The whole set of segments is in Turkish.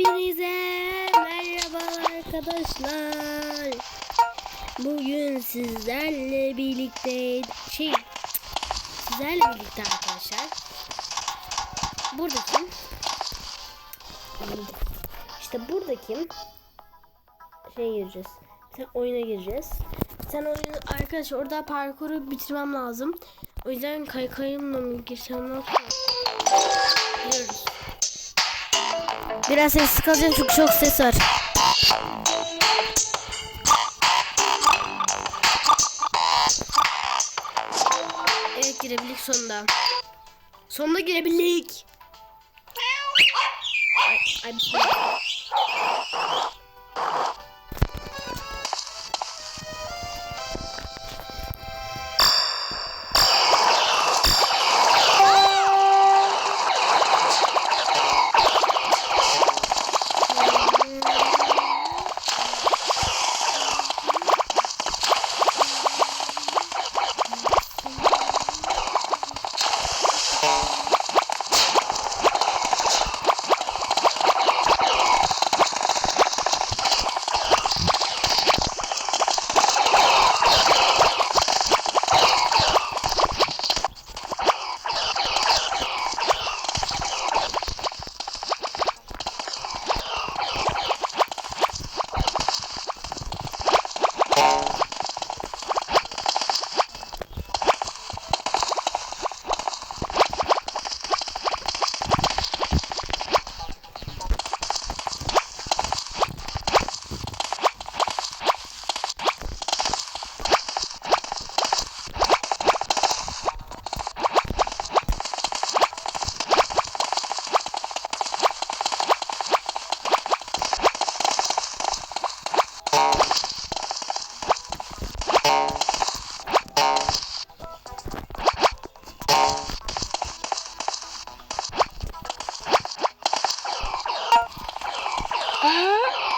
Hepinize merhaba arkadaşlar. Bugün sizlerle birlikte şey sizlerle birlikte arkadaşlar. Buradaki işte buradaki şey gireceğiz. Tane oyuna gireceğiz. Tane oyunu arkadaşlar orada parkuru bitirmem lazım. O yüzden kaykayımla mı girsem nasıl? Giriyoruz. Biraz sessiz kalacağım çünkü çok ses var. Evet girebildik sonunda. Sonunda girebildik. Ay, ay Yeah. Olmuşum.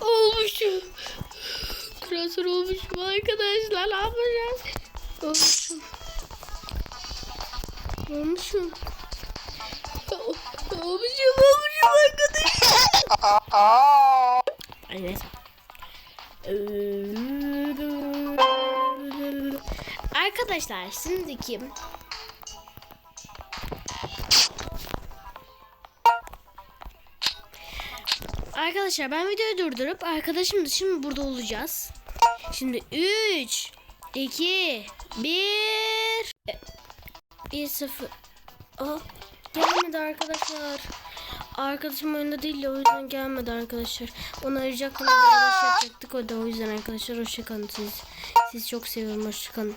Olmuşum. Klasör olmuşum arkadaşlar. Ne yapacağız? Olmuşum. Olmuşum. Olmuşum, olmuşum arkadaşlar. Neyse. Arkadaşlar şimdiki Arkadaşlar ben videoyu durdurup arkadaşım da şimdi burada olacağız. Şimdi 3 2 1 1 0 Aa, gelmedi arkadaşlar. Arkadaşım oyunda değil de o yüzden gelmedi arkadaşlar. Onu arayacaktım. Şey yapacaktık o da o yüzden arkadaşlar hoşçakalın siz. Sizi çok seviyorum hoşçakalın.